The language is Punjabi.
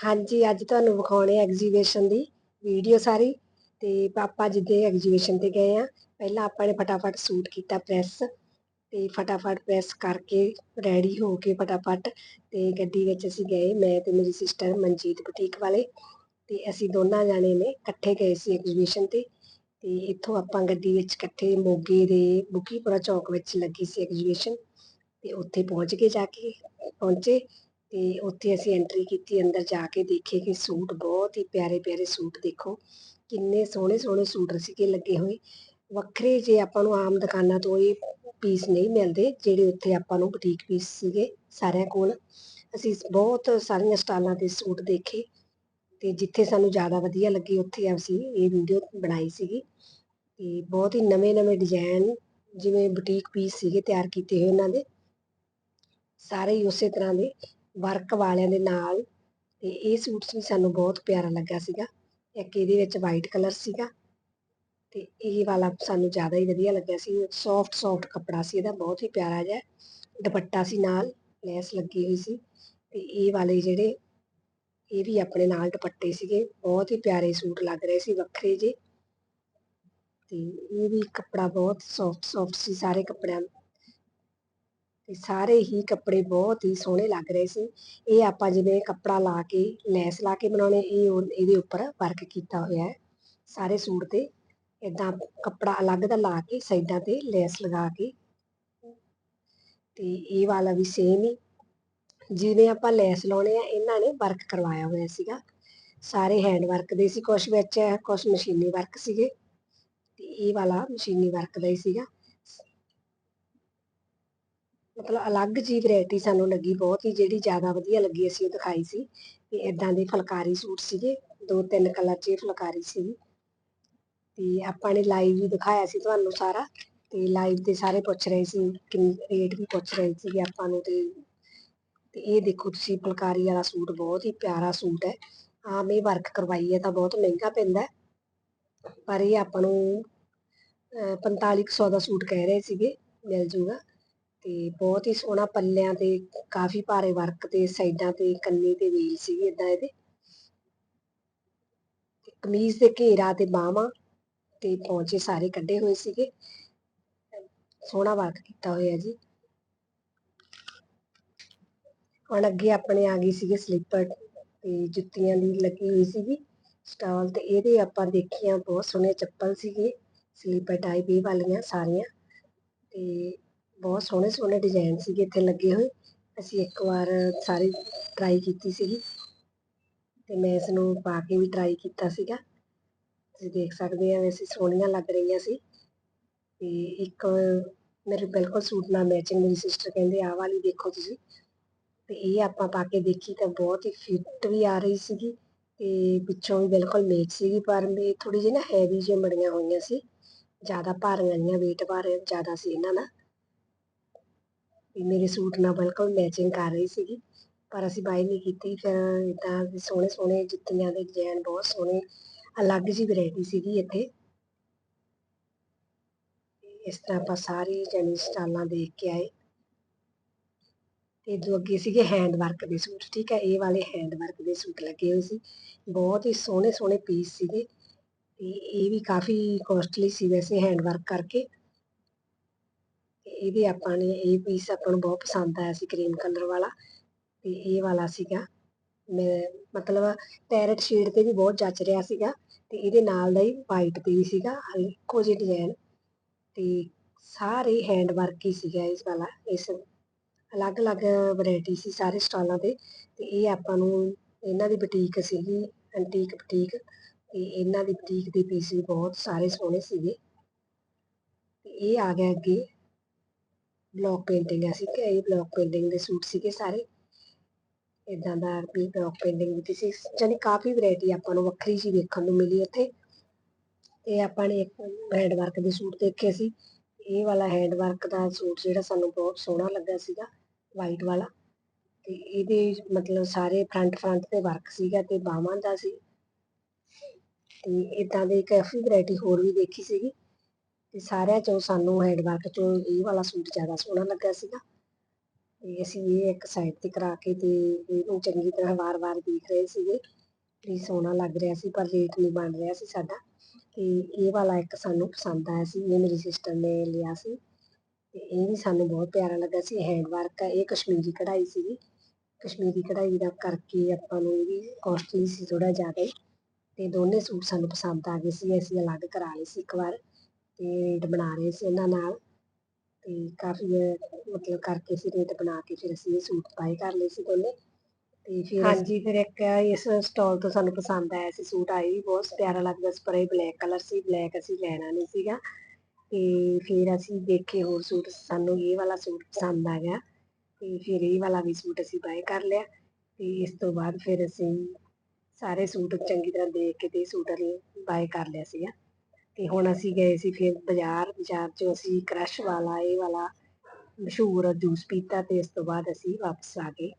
ਹਾਂਜੀ, ਅੱਜ ਤੁਹਾਨੂੰ ਵਿਖਾਉਣੇ ਐਗਜ਼ੀਬਿਸ਼ਨ ਦੀ ਵੀਡੀਓ ਸਾਰੀ ਤੇ ਪਾਪਾ ਜਿੱਦੇ ਐਗਜ਼ੀਬਿਸ਼ਨ ਤੇ ਗਏ ਆ। ਪਹਿਲਾਂ ਆਪਾਂ ਨੇ ਫਟਾਫਟ ਸੂਟ ਕੀਤਾ ਪ੍ਰੈਸ ਤੇ ਫਟਾਫਟ ਪ੍ਰੈਸ ਕਰਕੇ ਰੈਡੀ ਹੋ ਕੇ ਫਟਾਫਟ ਤੇ ਗੱਡੀ ਵਿੱਚ ਅਸੀਂ ਗਏ, ਮੈਂ ਤੇ ਮੇਰੀ ਸਿਸਟਰ ਮਨਜੀਤ ਬੁਟੀਕ ਵਾਲੇ ਤੇ ਅਸੀਂ ਦੋਨਾਂ ਜਾਣੇ ਨੇ ਇਕੱਠੇ ਗਏ ਸੀ ਐਗਜ਼ੀਬਿਸ਼ਨ ਤੇ ਤੇ ਇੱਥੋਂ ਆਪਾਂ ਗੱਡੀ ਵਿੱਚ ਇਕੱਠੇ ਮੋਗੇ ਦੇ ਬੁਕੀਪੁਰਾ ਚੌਕ ਵਿੱਚ ਲੱਗੀ ਸੀ ਐਗਜ਼ੀਬਿਸ਼ਨ ਤੇ ਉੱਥੇ ਪਹੁੰਚ ਕੇ ਜਾ ਕੇ, ਪਹੁੰਚੇ ਤੇ ਉੱਥੇ ਅਸੀਂ ਐਂਟਰੀ ਕੀਤੀ, ਅੰਦਰ ਜਾ ਕੇ ਦੇਖੇ ਕਿ ਸੂਟ ਬਹੁਤ ਹੀ ਪਿਆਰੇ ਪਿਆਰੇ ਸੂਟ ਦੇਖੋ। ਕਿੰਨੇ ਸੋਹਣੇ ਸੋਹਣੇ ਸੂਟ ਸੀਗੇ, ਲੱਗੇ ਹੋਏ। ਵੱਖਰੇ ਜੇ ਆਪਾਂ ਨੂੰ ਆਮ ਦੁਕਾਨਾਂ ਤੋਂ ਇਹ ਪੀਸ ਨਹੀਂ ਮਿਲਦੇ, ਜਿਹੜੇ ਉੱਥੇ ਆਪਾਂ ਨੂੰ ਬੁਟੀਕ ਪੀਸ ਸੀਗੇ ਸਾਰਿਆਂ ਕੋਲ। ਅਸੀਂ ਬਹੁਤ ਸਾਰੀਆਂ ਸਟਾਲਾਂ ਤੇ ਸੂਟ ਦੇਖੇ ਤੇ ਜਿੱਥੇ ਸਾਨੂੰ ਜ਼ਿਆਦਾ ਵਧੀਆ ਲੱਗੇ, ਉੱਥੇ ਅਸੀਂ ਇਹ ਵੀਡੀਓ ਬਣਾਈ ਸੀਗੀ। ਤੇ ਬਹੁਤ ਹੀ ਨਵੇਂ ਨਵੇਂ ਡਿਜ਼ਾਈਨ ਜਿਵੇਂ ਬੁਟੀਕ ਪੀਸ ਸੀਗੇ ਤਿਆਰ ਕੀਤੇ ਹੋਏ ਉਹਨਾਂ ਦੇ। ਸਾਰੇ ਹੀ ਉਸੇ ਤਰ੍ਹਾਂ ਦੇ ਵਰਕ ਵਾਲਿਆਂ ਦੇ ਨਾਲ ਅਤੇ ਇਹ ਸੂਟਸ ਵੀ ਸਾਨੂੰ ਬਹੁਤ ਪਿਆਰਾ ਲੱਗਾ ਸੀਗਾ ਇੱਕ ਇਹਦੇ ਵਿੱਚ ਵਾਈਟ ਕਲਰ ਸੀਗਾ ਤੇ ਇਹ ਵਾਲਾ ਸਾਨੂੰ ਜ਼ਿਆਦਾ ਹੀ ਵਧੀਆ ਲੱਗਿਆ ਸੀ। ਸੌਫਟ ਸੌਫਟ ਕੱਪੜਾ ਸੀ ਇਹਦਾ, ਬਹੁਤ ਹੀ ਪਿਆਰਾ ਜਿਹਾ ਦੁਪੱਟਾ ਸੀ ਨਾਲ, ਲੈਸ ਲੱਗੀ ਹੋਈ ਸੀ ਤੇ ਇਹ ਵਾਲੇ ਜਿਹੜੇ ਇਹ ਵੀ ਆਪਣੇ ਨਾਲ ਦੁਪੱਟੇ ਸੀਗੇ, ਬਹੁਤ ਹੀ ਪਿਆਰੇ ਸੂਟ ਲੱਗ ਰਹੇ ਸੀ, ਵੱਖਰੇ ਜੇ ਤੇ ਇਹ ਵੀ ਕੱਪੜਾ ਬਹੁਤ ਸੌਫਟ ਸੌਫਟ ਸੀ, ਸਾਰੇ ਕੱਪੜਿਆਂ ਤੇ ਸਾਰੇ ਹੀ ਕੱਪੜੇ ਬਹੁਤ ਹੀ ਸੋਹਣੇ ਲੱਗ ਰਹੇ ਸੀ। ਇਹ ਆਪਾਂ ਜਿਵੇਂ ਕੱਪੜਾ ਲਾ ਕੇ, ਲੈਸ ਲਾ ਕੇ ਬਣਾਉਣੇ, ਇਹ ਇਹਦੇ ਉੱਪਰ ਵਰਕ ਕੀਤਾ ਹੋਇਆ ਹੈ। ਸਾਰੇ ਸੂਟ ਤੇ ਇਦਾਂ ਕੱਪੜਾ ਅਲੱਗ ਦਾ ਲਾ ਕੇ, ਸਾਈਡਾਂ ਤੇ ਲੈਸ ਲਗਾ ਕੇ। ਤੇ ਇਹ ਵਾਲਾ ਵੀ ਸੇਮ ਹੀ। ਜਿਵੇਂ ਆਪਾਂ ਲੈਸ ਲਾਉਣੇ ਆ, ਇਹਨਾਂ ਨੇ ਵਰਕ ਕਰਵਾਇਆ ਹੋਇਆ ਸੀਗਾ। ਸਾਰੇ ਹੈਂਡ ਵਰਕ ਦੇ ਸੀ ਕੁਝ ਵਿੱਚ ਕੁਝ ਮਸ਼ੀਨੀ ਵਰਕ ਸੀਗੇ। ਤੇ ਇਹ ਵਾਲਾ ਮਸ਼ੀਨੀ ਵਰਕ ਦਾ ਹੀ ਸੀਗਾ। ਮਤਲਬ ਅਲੱਗ ਜੀ ਵੈਰਾਈਟੀ ਸਾਨੂੰ ਲੱਗੀ ਬਹੁਤ ਹੀ, ਜਿਹੜੀ ਜ਼ਿਆਦਾ ਵਧੀਆ ਲੱਗੀ ਅਸੀਂ ਉਹ ਦਿਖਾਈ ਸੀ। ਤੇ ਇਦਾਂ ਦੇ ਫੁਲਕਾਰੀ ਸੂਟ ਸੀਗੇ, ਦੋ ਤਿੰਨ ਕਲਰ 'ਚ ਫੁਲਕਾਰੀ ਸੀ ਤੇ ਆਪਾਂ ਨੇ ਲਾਈਵ ਵੀ ਦਿਖਾਇਆ ਸੀ ਤੁਹਾਨੂੰ ਸਾਰਾ, ਤੇ ਲਾਈਵ ਤੇ ਸਾਰੇ ਪੁੱਛ ਰਹੇ ਸੀ, ਕਿੰਨੇ ਰੇਟ ਵੀ ਪੁੱਛ ਰਹੇ ਸੀ ਆਪਾਂ ਨੂੰ ਤੇ ਤੇ ਇਹ ਦੇਖੋ ਤੁਸੀਂ ਫੁਲਕਾਰੀ ਵਾਲਾ ਸੂਟ ਬਹੁਤ ਹੀ ਪਿਆਰਾ ਸੂਟ ਹੈ। ਆਮ ਇਹ ਵਰਕ ਕਰਵਾਈ ਹੈ ਤਾਂ ਬਹੁਤ ਮਹਿੰਗਾ ਪੈਂਦਾ ਪਰ ਇਹ ਆਪਾਂ ਨੂੰ 4500 ਦਾ ਸੂਟ ਕਹਿ ਰਹੇ ਸੀਗੇ, ਮਿਲ ਜੂਗਾ। ਤੇ ਬਹੁਤ ਹੀ ਸੋਹਣਾ ਪੱਲਿਆਂ ਤੇ ਕਾਫੀ ਭਾਰੇ ਵਰਕ ਤੇ ਸਾਈਡਾਂ ਤੇ ਕੰਨੀ ਤੇ ਵੀਲ ਸੀਗੀ ਇਦਾਂ ਇਹਦੇ। ਕਮੀਜ਼ ਦੇ ਘੇਰਾ ਤੇ ਬਾਹਾਂ ਤੇ ਪੌਂਚੇ ਸਾਰੇ ਕੱਢੇ ਹੋਏ ਸੀਗੇ। ਸੋਹਣਾ ਵਰਕ ਕੀਤਾ ਹੋਇਆ ਜੀ। ਹੁਣ ਅੱਗੇ ਆਪਣੇ ਆ ਗਈ ਸੀਗੇ ਸਲੀਪਰ ਤੇ ਜੁੱਤੀਆਂ ਦੀ ਲੱਗੀ ਹੋਈ ਸੀਗੀ ਸਟਾਲ ਤੇ। ਇਹਦੇ ਆਪਾਂ ਦੇਖੀਆਂ ਬਹੁਤ ਸੋਹਣੇ ਚੱਪਲ ਸੀਗੇ ਸਲੀਪਰ ਟਾਈਪ ਇਹ ਵਾਲੀਆਂ ਸਾਰੀਆਂ। ਤੇ ਬਹੁਤ ਸੋਹਣੇ ਸੋਹਣੇ ਡਿਜ਼ਾਈਨ ਸੀਗੇ ਇੱਥੇ ਲੱਗੇ ਹੋਏ। ਅਸੀਂ ਇੱਕ ਵਾਰ ਸਾਰੇ ਟਰਾਈ ਕੀਤੀ ਸੀਗੀ ਤੇ ਮੈਂ ਇਸ ਨੂੰ ਪਾ ਕੇ ਵੀ ਟਰਾਈ ਕੀਤਾ ਸੀਗਾ। ਤੁਸੀਂ ਦੇਖ ਸਕਦੇ ਆ ਵੈਸੇ ਸੋਹਣੀਆਂ ਲੱਗ ਰਹੀਆਂ ਸੀ। ਤੇ ਇੱਕ ਮੇਰੇ ਬਿਲਕੁਲ ਸੂਟ ਨਾਲ ਮੈਚਿੰਗ ਮੇਰੀ ਸਿਸਟਰ ਕਹਿੰਦੇ, ਆਹ ਵਾਲੀ ਦੇਖੋ ਤੁਸੀਂ। ਤੇ ਇਹ ਆਪਾਂ ਪਾ ਕੇ ਦੇਖੀ ਤਾਂ ਬਹੁਤ ਹੀ ਫਿੱਟ ਵੀ ਆ ਰਹੀ ਸੀਗੀ ਤੇ ਪਿੱਛੋਂ ਵੀ ਬਿਲਕੁਲ ਮੇਚ ਸੀਗੀ, ਪਰ ਮੇ ਥੋੜੀ ਜਿਹੀ ਨਾ ਹੈਵੀ ਜਿਹੀ ਮੜੀਆਂ ਹੋਈਆਂ ਸੀ। ਜ਼ਿਆਦਾ ਭਾਰੀਆਂ ਨਹੀਂ weight ਭਾਰ ਜ਼ਿਆਦਾ ਸੀ ਇਹਨਾਂ ਦਾ। ਵੀ ਮੇਰੇ ਸੂਟ ਨਾਲ ਬਿਲਕੁਲ ਮੈਚਿੰਗ ਕਰ ਰਹੀ ਸੀਗੀ, ਪਰ ਅਸੀਂ ਬਾਈ ਨਹੀਂ ਕੀਤੀ, ਫਿਰ ਇਦਾਂ ਦੇ ਸੋਹਣੇ ਸੋਹਣੇ ਜੁੱਤੀਆਂ ਦੇ ਡਿਜ਼ਾਈਨ ਬਹੁਤ ਸੋਹਣੇ ਅਲੱਗ ਜੀ ਵੈਰਾਈਟੀ ਸੀਗੀ ਇੱਥੇ। ਇਸ ਤਰ੍ਹਾਂ ਆਪਾਂ ਸਾਰੇ ਜਣੀ ਸਟਾਲਾਂ ਦੇਖ ਕੇ ਆਏ। ਤੇ ਜੋ ਅੱਗੇ ਸੀਗੇ ਹੈਂਡ ਵਰਕ ਦੇ ਸੂਟ, ਠੀਕ ਹੈ, ਇਹ ਵਾਲੇ ਹੈਂਡ ਵਰਕ ਦੇ ਸੂਟ ਲੱਗੇ ਹੋਏ ਸੀ। ਬਹੁਤ ਹੀ ਸੋਹਣੇ ਸੋਹਣੇ ਪੀਸ ਸੀਗੇ ਤੇ ਇਹ ਵੀ ਕਾਫੀ ਕੋਸਟਲੀ ਸੀ ਵੈਸੇ ਹੈਂਡ ਵਰਕ ਕਰਕੇ। ਤੇ ਇਹਦੇ ਆਪਾਂ ਨੇ, ਇਹ ਪੀਸ ਆਪਾਂ ਨੂੰ ਬਹੁਤ ਪਸੰਦ ਆਇਆ ਸੀ ਕਰੀਮ ਕਲਰ ਵਾਲਾ ਤੇ ਇਹ ਵਾਲਾ ਸੀਗਾ। ਮੈਂ ਮਤਲਬ ਪੈਰਟ ਸ਼ੇਡ ਤੇ ਵੀ ਬਹੁਤ ਜੱਚ ਰਿਹਾ ਸੀਗਾ ਤੇ ਇਹਦੇ ਨਾਲ ਦਾ ਹੀ ਵਾਈਟ ਤੇ ਵੀ ਸੀਗਾ, ਹਲਕੋ ਜਿਹੇ ਡਿਜ਼ਾਈਨ ਤੇ ਸਾਰੇ ਹੈਂਡ ਵਰਕ ਹੀ ਸੀਗਾ ਇਸ ਵਾਲਾ, ਇਸ ਅਲੱਗ-ਅਲੱਗ ਵੈਰਾਈਟੀ ਸੀ ਸਾਰੇ ਸਟਾਲਾਂ ਤੇ ਤੇ ਇਹ ਆਪਾਂ ਨੂੰ ਇਹਨਾਂ ਦੀ ਬੁਟੀਕ ਸੀਗੀ ਐਂਟੀਕ ਬੁਟੀਕ ਤੇ ਇਹਨਾਂ ਦੀ ਬੁਟੀਕ ਦੇ ਪੀਸ ਵੀ ਬਹੁਤ ਸਾਰੇ ਸੋਹਣੇ ਸੀਗੇ। ਤੇ ਇਹ ਆ ਗਿਆ ਅੱਗੇ। ਬਲੌਕ ਪੇਂਟਿੰਗ ਆ ਸੀ ਕਿ ਇਹ ਬਲੌਕ ਪੇਂਟਿੰਗ ਦੇ ਸੂਟ ਸੀਗੇ ਸਾਰੇ। ਇਦਾਂ ਦਾ ਵੀ ਬਲੌਕ ਪੇਂਟਿੰਗ ਦੀ ਸੀ। ਜਾਨੀ ਕਾਫੀ ਵੈਰਾਈਟੀ ਆਪਾਂ ਨੂੰ ਵੱਖਰੀ ਜੀ ਵੇਖਣ ਨੂੰ ਮਿਲੀ ਉੱਥੇ। ਤੇ ਆਪਾਂ ਨੇ ਇੱਕ ਹੈਂਡ ਵਰਕ ਦੇ ਸੂਟ ਦੇਖੇ ਸੀ। ਇਹ ਵਾਲਾ ਹੈਂਡ ਵਰਕ ਦਾ ਸੂਟ ਜਿਹੜਾ ਸਾਨੂੰ ਬਹੁਤ ਸੋਹਣਾ ਲੱਗਾ ਸੀਗਾ ਵਾਈਟ ਵਾਲਾ। ਤੇ ਇਹਦੇ ਮਤਲਬ ਸਾਰੇ ਫਰੰਟ ਫਰੰਟ ਤੇ ਵਰਕ ਸੀਗਾ ਤੇ ਬਾਹਾਂ ਦਾ ਸੀ। ਤੇ ਇਦਾਂ ਦੇ ਕਾਫੀ ਵੈਰਾਈਟੀ ਹੋਰ ਵੀ ਦੇਖੀ ਸੀਗੀ। ਤੇ ਸਾਰਿਆਂ ਚੋਂ ਸਾਨੂੰ ਹੈਂਡ ਵਰਕ ਚੋਂ ਇਹ ਵਾਲਾ ਸੂਟ ਜ਼ਿਆਦਾ ਸੋਹਣਾ ਲੱਗਾ ਸੀਗਾ। ਤੇ ਅਸੀਂ ਇਹ ਇੱਕ ਸਾਈਡ ਤੇ ਕਰਾ ਕੇ ਤੇ ਇਹਨੂੰ ਚੰਗੀ ਤਰ੍ਹਾਂ ਵਾਰ-ਵਾਰ ਦੇਖ ਰਹੇ ਸੀਗੇ ਵੀ ਸੋਹਣਾ ਲੱਗ ਰਿਹਾ ਸੀ, ਪਰ ਰੇਟ ਨਹੀਂ ਬਣ ਰਿਹਾ ਸੀ ਸਾਡਾ। ਤੇ ਇਹ ਵਾਲਾ ਇੱਕ ਸਾਨੂੰ ਪਸੰਦ ਆਇਆ ਸੀ, ਇਹ ਮੇਰੀ ਸਿਸਟਰ ਨੇ ਲਿਆ ਸੀ। ਤੇ ਇਹ ਵੀ ਸਾਨੂੰ ਬਹੁਤ ਪਿਆਰਾ ਲੱਗਾ ਸੀ ਹੈਂਡ ਵਰਕ ਆ, ਇਹ ਕਸ਼ਮੀਰੀ ਕਢਾਈ ਸੀਗੀ। ਕਸ਼ਮੀਰੀ ਕਢਾਈ ਦਾ ਕਰਕੇ ਆਪਾਂ ਨੂੰ ਇਹ ਵੀ ਕਾਸਟਲੀ ਸੀ ਥੋੜਾ ਜ਼ਿਆਦਾ। ਤੇ ਦੋਨੇ ਸੂਟ ਸਾਨੂੰ ਪਸੰਦ ਆ ਗਏ ਸੀ, ਅਸੀਂ ਅਲੱਗ ਕਰਾ ਲਏ ਸੀ ਇੱਕ ਵਾਰ। ਰੇਟ ਬਣਾ ਰਹੇ ਸੀ ਇਹਨਾਂ ਨਾਲ ਤੇ ਕਾਫੀ ਮਤਲਬ ਕਰਕੇ ਅਸੀਂ ਰੇਟ ਬਣਾ ਕੇ ਫਿਰ ਅਸੀਂ ਇਹ ਸੂਟ ਬਾਏ ਕਰ ਲਏ ਸੀ ਦੋਨੇ ਤੇ ਫਿਰ ਹਾਂਜੀ, ਫਿਰ ਇੱਕ ਇਸ ਸਟਾਲ ਤੋਂ ਸਾਨੂੰ ਪਸੰਦ ਆਇਆ ਸੀ ਸੂਟ ਆਈ ਵੀ ਬਹੁਤ ਪਿਆਰਾ ਲੱਗਦਾ ਸੀ, ਪਰ ਇਹ ਬਲੈਕ ਕਲਰ ਸੀ ਬਲੈਕ ਅਸੀਂ ਲੈਣਾ ਨਹੀਂ ਸੀਗਾ ਤੇ ਫਿਰ ਅਸੀਂ ਦੇਖੇ ਹੋਰ ਸੂਟ, ਸਾਨੂੰ ਇਹ ਵਾਲਾ ਸੂਟ ਪਸੰਦ ਆ ਗਿਆ ਤੇ ਫਿਰ ਇਹ ਵਾਲਾ ਵੀ ਸੂਟ ਅਸੀਂ ਬਾਏ ਕਰ ਲਿਆ ਤੇ ਇਸ ਤੋਂ ਬਾਅਦ ਫਿਰ ਅਸੀਂ ਸਾਰੇ ਸੂਟ ਚੰਗੀ ਤਰ੍ਹਾਂ ਦੇਖ ਕੇ ਤੇ ਸੂਟ ਬਾਏ ਕਰ ਲਿਆ ਸੀਗਾ। ਤੇ ਹੁਣ ਅਸੀਂ ਗਏ ਸੀ ਫਿਰ ਬਾਜ਼ਾਰ ਬਾਜ਼ਾਰ 'ਚੋਂ ਅਸੀਂ ਕ੍ਰਸ਼ ਵਾਲਾ, ਇਹ ਵਾਲਾ ਮਸ਼ਹੂਰ ਜੂਸ ਪੀਤਾ ਤੇ ਇਸ ਤੋਂ ਬਾਅਦ ਅਸੀਂ ਵਾਪਸ ਆ ਗਏ।